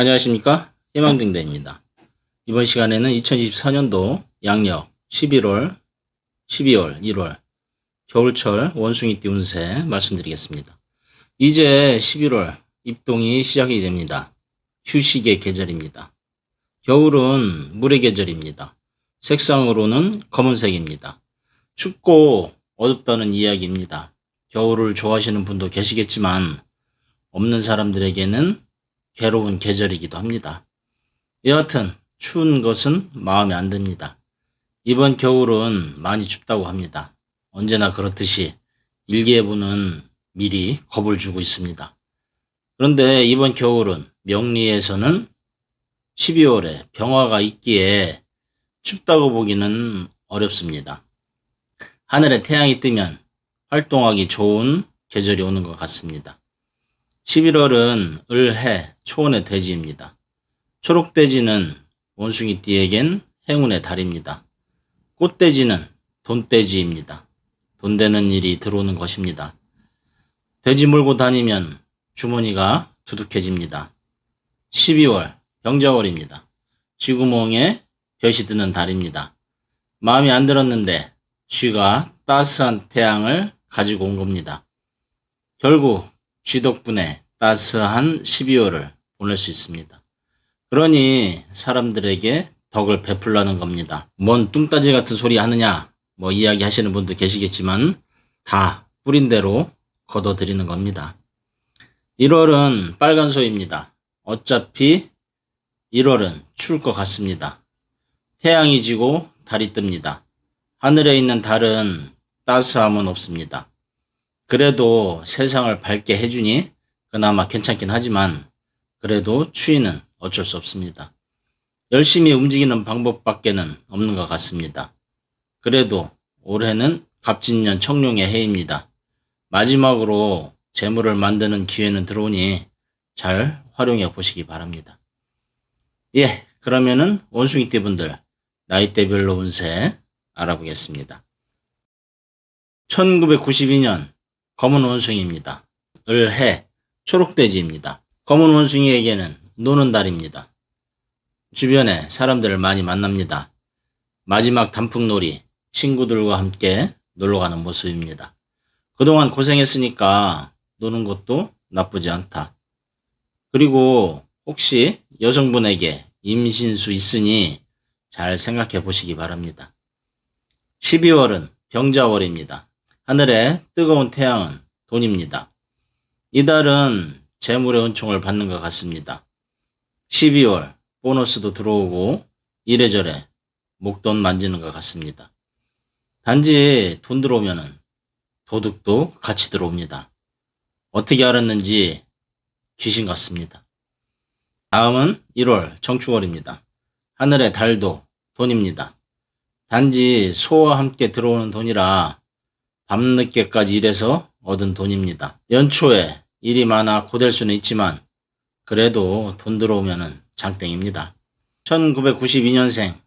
안녕하십니까 희망등대입니다. 이번 시간에는 2024년도 양력 11월, 12월, 1월 겨울철 원숭이띠 운세 말씀드리겠습니다. 이제 11월 입동이 시작이 됩니다. 휴식의 계절입니다. 겨울은 물의 계절입니다. 색상으로는 검은색입니다. 춥고 어둡다는 이야기입니다. 겨울을 좋아하시는 분도 계시겠지만 없는 사람들에게는 괴로운 계절이기도 합니다. 여하튼 추운 것은 마음에 안 듭니다. 이번 겨울은 많이 춥다고 합니다. 언제나 그렇듯이 일기예보는 미리 겁을 주고 있습니다. 그런데 이번 겨울은 명리에서는 12월에 병화가 있기에 춥다고 보기는 어렵습니다. 하늘에 태양이 뜨면 활동하기 좋은 계절이 오는 것 같습니다. 11월은 을해 초원의 돼지입니다. 초록돼지는 원숭이띠에겐 행운의 달입니다. 꽃돼지는 돈돼지입니다. 돈 되는 일이 들어오는 것입니다. 돼지 몰고 다니면 주머니가 두둑해집니다. 12월 병자월입니다. 쥐구멍에 벼시 드는 달입니다. 마음이 안 들었는데 쥐가 따스한 태양을 가지고 온 겁니다. 결국 쥐 덕분에 따스한 12월을 보낼 수 있습니다. 그러니 사람들에게 덕을 베풀라는 겁니다. 뭔 뚱따지 같은 소리 하느냐 뭐 이야기 하시는 분도 계시겠지만 다 뿌린 대로 걷어들이는 겁니다. 1월은 빨간 소입니다. 어차피 1월은 추울 것 같습니다. 태양이 지고 달이 뜹니다. 하늘에 있는 달은 따스함은 없습니다. 그래도 세상을 밝게 해주니 그나마 괜찮긴 하지만 그래도 추위는 어쩔 수 없습니다. 열심히 움직이는 방법밖에는 없는 것 같습니다. 그래도 올해는 갑진년 청룡의 해입니다. 마지막으로 재물을 만드는 기회는 들어오니 잘 활용해 보시기 바랍니다. 예, 그러면은 원숭이 띠 분들 나이대별로 운세 알아보겠습니다. 1992년 검은 원숭이입니다. 을해 초록돼지입니다. 검은 원숭이에게는 노는 달입니다. 주변에 사람들을 많이 만납니다. 마지막 단풍놀이 친구들과 함께 놀러 가는 모습입니다. 그동안 고생했으니까 노는 것도 나쁘지 않다. 그리고 혹시 여성분에게 임신수 있으니 잘 생각해 보시기 바랍니다. 12월은 병자월입니다. 하늘에 뜨거운 태양은 돈입니다. 이달은 재물의 은총을 받는 것 같습니다. 12월 보너스도 들어오고 이래저래 목돈 만지는 것 같습니다. 단지 돈 들어오면은 도둑도 같이 들어옵니다. 어떻게 알았는지 귀신 같습니다. 다음은 1월 정축월입니다. 하늘의 달도 돈입니다. 단지 소와 함께 들어오는 돈이라 밤늦게까지 일해서 얻은 돈입니다. 연초에 일이 많아 고될 수는 있지만 그래도 돈 들어오면은 장땡입니다. 1992년생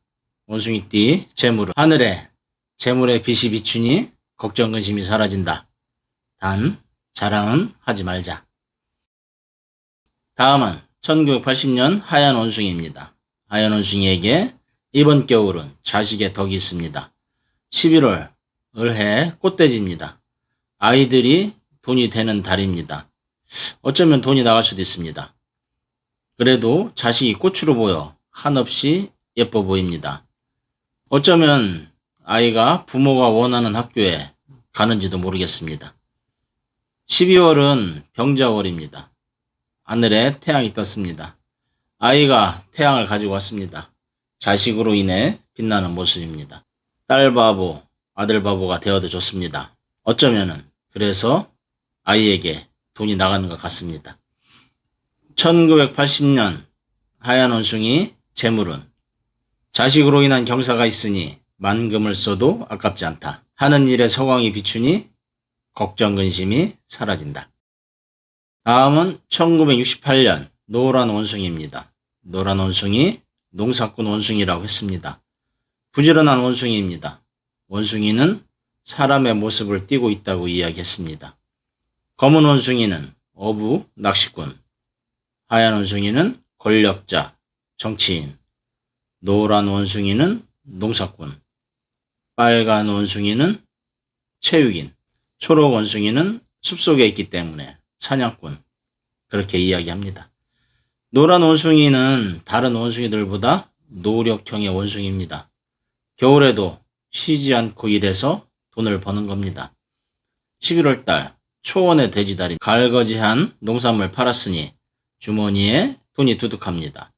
원숭이띠 재물은 하늘에 재물의 빛이 비추니 걱정 근심이 사라진다. 단 자랑은 하지 말자. 다음은 1980년 하얀 원숭이입니다. 하얀 원숭이에게 이번 겨울은 자식의 덕이 있습니다. 11월 을 해 꽃돼지입니다. 아이들이 돈이 되는 달입니다. 어쩌면 돈이 나갈 수도 있습니다. 그래도 자식이 꽃으로 보여 한없이 예뻐 보입니다. 어쩌면 아이가 부모가 원하는 학교에 가는지도 모르겠습니다. 12월은 병자월입니다. 하늘에 태양이 떴습니다. 아이가 태양을 가지고 왔습니다. 자식으로 인해 빛나는 모습입니다. 딸 바보, 아들 바보가 되어도 좋습니다. 어쩌면은 그래서 아이에게 돈이 나가는 것 같습니다. 1980년 하얀 원숭이 재물은 자식으로 인한 경사가 있으니 만금을 써도 아깝지 않다. 하는 일에 서광이 비추니 걱정 근심이 사라진다. 다음은 1968년 노란 원숭이입니다. 노란 원숭이 농사꾼 원숭이라고 했습니다. 부지런한 원숭이입니다. 원숭이는 사람의 모습을 띠고 있다고 이야기했습니다. 검은 원숭이는 어부 낚시꾼, 하얀 원숭이는 권력자, 정치인, 노란 원숭이는 농사꾼, 빨간 원숭이는 체육인, 초록 원숭이는 숲속에 있기 때문에 사냥꾼. 그렇게 이야기합니다. 노란 원숭이는 다른 원숭이들보다 노력형의 원숭이입니다. 겨울에도 쉬지 않고 일해서 돈을 버는 겁니다. 11월 달 초원의 돼지다리 갈거지한 농산물 팔았으니 주머니에 돈이 두둑합니다.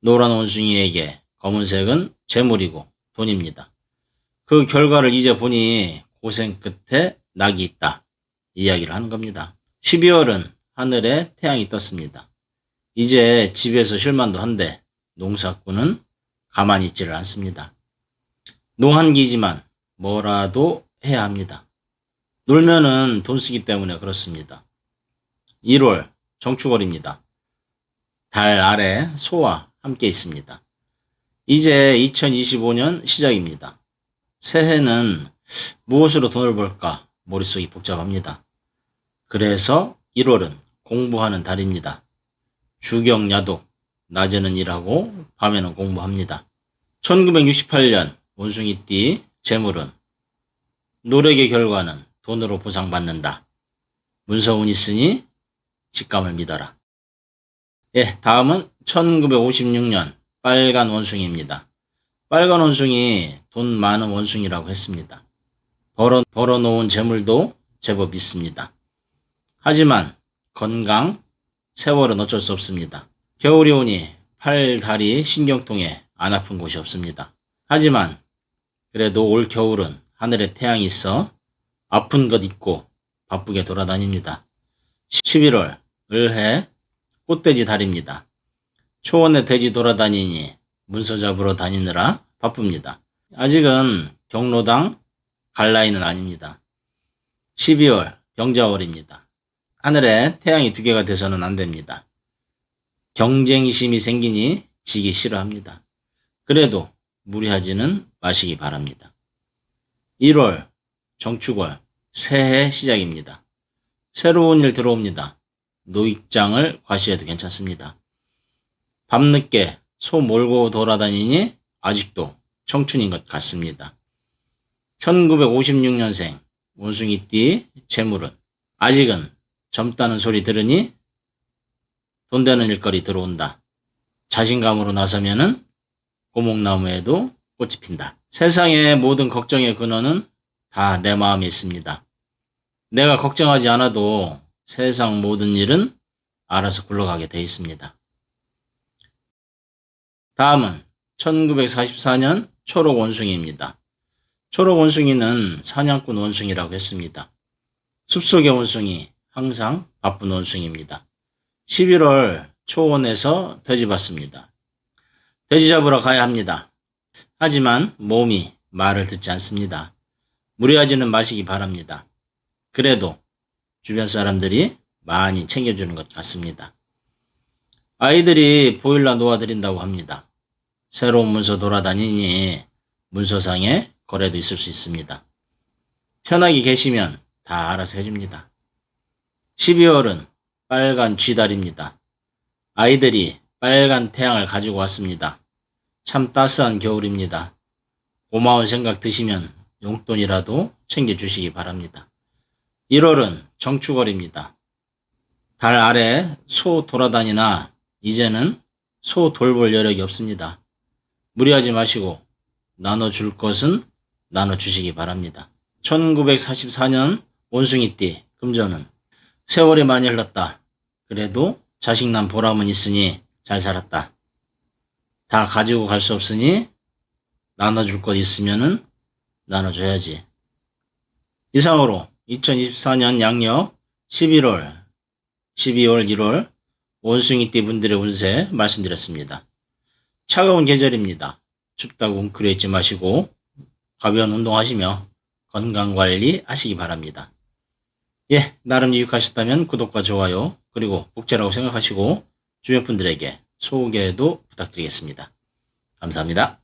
노란 원숭이에게 검은색은 재물이고 돈입니다. 그 결과를 이제 보니 고생 끝에 낙이 있다. 이야기를 하는 겁니다. 12월은 하늘에 태양이 떴습니다. 이제 집에서 쉴만도 한데 농사꾼은 가만히 있지를 않습니다. 농한기지만 뭐라도 해야 합니다. 놀면은 돈 쓰기 때문에 그렇습니다. 1월 정축월입니다. 달 아래 소와 함께 있습니다. 이제 2025년 시작입니다. 새해는 무엇으로 돈을 벌까 머릿속이 복잡합니다. 그래서 1월은 공부하는 달입니다. 주경야독, 낮에는 일하고 밤에는 공부합니다. 1968년 원숭이띠 재물은 노력의 결과는 돈으로 보상받는다. 문서운 있으니 직감을 믿어라. 예, 다음은 1956년 빨간 원숭이입니다. 빨간 원숭이 돈 많은 원숭이라고 했습니다. 벌어, 벌어놓은 재물도 제법 있습니다. 하지만 건강, 세월은 어쩔 수 없습니다. 겨울이 오니 팔, 다리, 신경통에 안 아픈 곳이 없습니다. 하지만 그래도 올 겨울은 하늘에 태양이 있어 아픈 것 있고 바쁘게 돌아다닙니다. 11월 을해 꽃돼지 달입니다. 초원에 돼지 돌아다니니 문서 잡으러 다니느라 바쁩니다. 아직은 경로당 갈 나이는 아닙니다. 12월 병자월입니다. 하늘에 태양이 두 개가 돼서는 안 됩니다. 경쟁심이 생기니 지기 싫어합니다. 그래도 무리하지는 마시기 바랍니다. 1월 정축월 새해 시작입니다. 새로운 일 들어옵니다. 노익장을 과시해도 괜찮습니다. 밤늦게 소 몰고 돌아다니니 아직도 청춘인 것 같습니다. 1956년생 원숭이띠 재물은 아직은 젊다는 소리 들으니 돈 되는 일거리 들어온다. 자신감으로 나서면은 고목나무에도 꽃이 핀다. 세상의 모든 걱정의 근원은 다 내 마음에 있습니다. 내가 걱정하지 않아도 세상 모든 일은 알아서 굴러가게 돼 있습니다. 다음은 1944년 초록 원숭이입니다. 초록 원숭이는 사냥꾼 원숭이라고 했습니다. 숲속의 원숭이, 항상 바쁜 원숭이입니다. 11월 초원에서 돼지 봤습니다. 돼지 잡으러 가야 합니다. 하지만 몸이 말을 듣지 않습니다. 무리하지는 마시기 바랍니다. 그래도 주변 사람들이 많이 챙겨주는 것 같습니다. 아이들이 보일러 놓아드린다고 합니다. 새로운 문서 돌아다니니 문서상에 거래도 있을 수 있습니다. 편하게 계시면 다 알아서 해줍니다. 12월은 빨간 쥐달입니다. 아이들이 빨간 태양을 가지고 왔습니다. 참 따스한 겨울입니다. 고마운 생각 드시면 용돈이라도 챙겨주시기 바랍니다. 1월은 정축월입니다. 달 아래 소 돌아다니나 이제는 소 돌볼 여력이 없습니다. 무리하지 마시고 나눠줄 것은 나눠주시기 바랍니다. 1944년 원숭이띠 금전은 세월이 많이 흘렀다. 그래도 자식 난 보람은 있으니 잘 살았다. 다 가지고 갈 수 없으니 나눠줄 것 있으면은 나눠줘야지. 이상으로 2024년 양력 11월, 12월, 1월 원숭이띠 분들의 운세 말씀드렸습니다. 차가운 계절입니다. 춥다고 웅크려있지 마시고 가벼운 운동하시며 건강관리 하시기 바랍니다. 예, 나름 유익하셨다면 구독과 좋아요, 그리고 복제라고 생각하시고 주변 분들에게 소개도 부탁드리겠습니다. 감사합니다.